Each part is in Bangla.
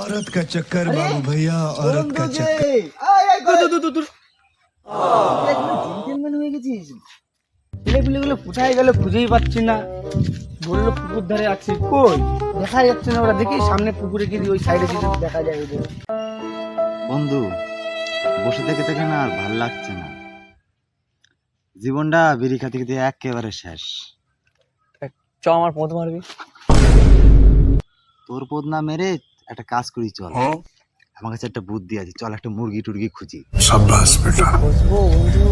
औरत का चक्कर बाबू भैया औरत का चक्कर জেন্টেলম্যান হয়ে গেছিস ছেলেপিলেগুলো কোথায় গেল খুঁজেই পাচ্ছি না বললো পুকুর ধারে আছে কই দেখা যাচ্ছে না ওরা দেখি সামনে পুকুরে গিয়ে ওই সাইডে যদি দেখা যায় ওদের বন্ধু বসে থেকে থেকে না আর ভাল লাগছে না জীবনটা বিড়ি খাতে খেতে একেবারে শেষ চ আমার পথ মারবি তোর পদ না মেরে একটা কাজ করি চল আমার কাছে একটা বুদ্ধি আছে চল একটা মুরগি টুরগি খুঁজি বসবো বন্ধু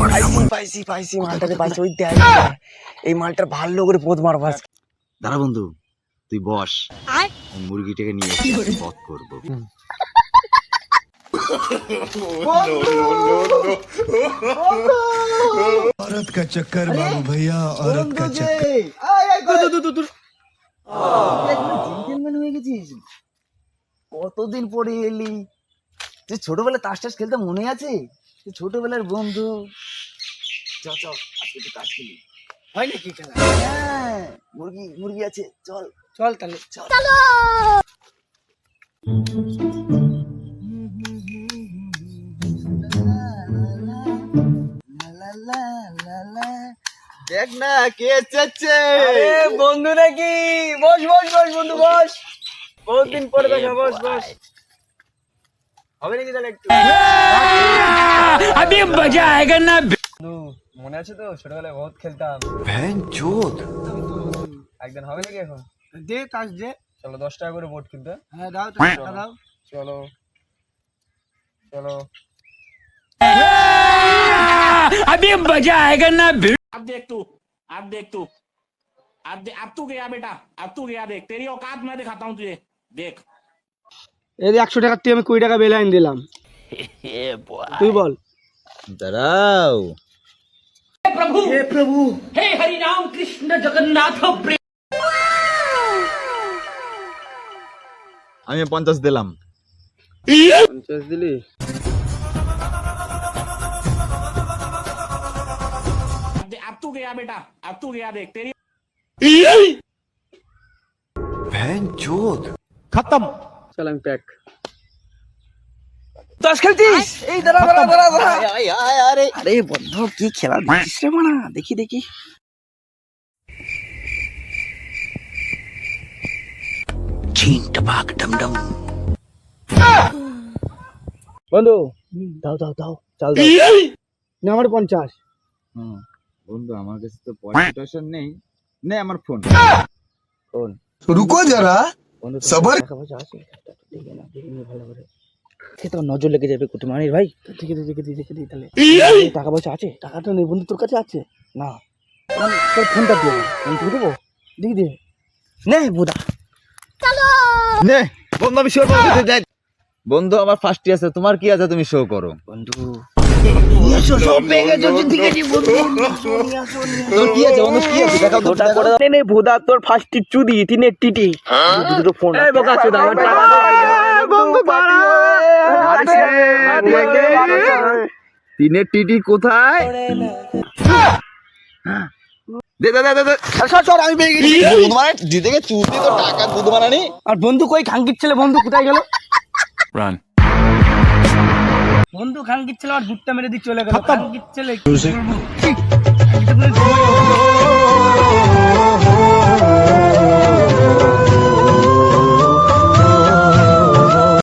পাইছি পাইছি পাইছি মালটাকে পাইছি ওই দেখ এই মালটার ভালো করে পথ মারবো আজকে। দাঁড়া বন্ধু তুই বস আমি মুরগিটাকে নিয়ে এসে বধ করবো औरत का चक्कर बाबू भैया औरत का चक्कर জেন্টেলম্যান হয়ে গেছিস কতদিন পরে এলি? তুই ছোটবেলায় তাস টাস খেলতে মনে আছে? তুই ছোটবেলার বন্ধু। চ চ আজকে একটু তাস খেলি। হয় নাকি খেলা? হ্যাঁ মুরগি মুরগি আছে চল। চল তাহলে। চল। দেখ না কে চাচ্ছে বন্ধু নাকি? বস বস বস বন্ধু বস। বহুত দিন পরে দেখা বস বস হবে নাকি তাহলে একটু अभी मजा आएगा ना বন্ধু মনে আছে তো ছোটবেলায় বহুত খেলতাম একদিন হবে নাকি এখন দে তাস দে চলো দশ টাকা করে ভোট কিনতে হ্যাঁ দাও টাকা দাও চলো চলো अभी मजा आएगा ना अब देख तू अब देख तू अब दे, अब तू गया बेटा अब तू गया देख तेरी औकात मैं दिखाता हूँ तुझे देख এই একশো টাকার তুই আমি কুড়ি টাকা বেলাইন দিলাম তুই বল দাঁড়াও हे हरि राम कृष्ण जगन्नाथ प्रेम আমি পঞ্চাশ দিলাম পঞ্চাশ দিলি अब दे, अब तू गया बेटा अब तू गया देख तेरी খতম। চলেন প্যাক তাস এই আরে। আরে বন্ধু কি খেলা রে মানা দেখি দেখি। বন্ধু দাও দাও দাও চাল আমার পঞ্চাশ। বন্ধু আমার কাছে তো পয়সা নেই। নে আমার ফোন। ফোন। রুকো যারা। সবার? দেখে দেখে ভালো করে সে তো নজর লেগে যাবে কুটুম আনির ভাই। দেখে দিই দেখে দিই দেখে দিই তাহলে। টাকা পয়সা আছে? টাকাটা নেই বন্ধু তোর কাছে আছে? না। তোর ফোনটা দিয়ে আমি তুই দেবো? দিয়ে নে বুদা। নে বন্ধু আমি শিওর বন্ধু আমার ফার্স্ট আছে তোমার কি আছে তুমি শো করো? বন্ধু। ভুদা তোর ফার্স্ট চুদি তিনের টিটি। দুটো ফোন বোকা চুদা আমার তিনের টিটি কোথায়? আর বন্ধু কই খাঙ্কির ছেলে বন্ধু কোথায় গেল? Run. বন্ধু খান ছেলে আর দুধটা মেরে দিয়ে চলে গেল খান ছেলে লে বলব?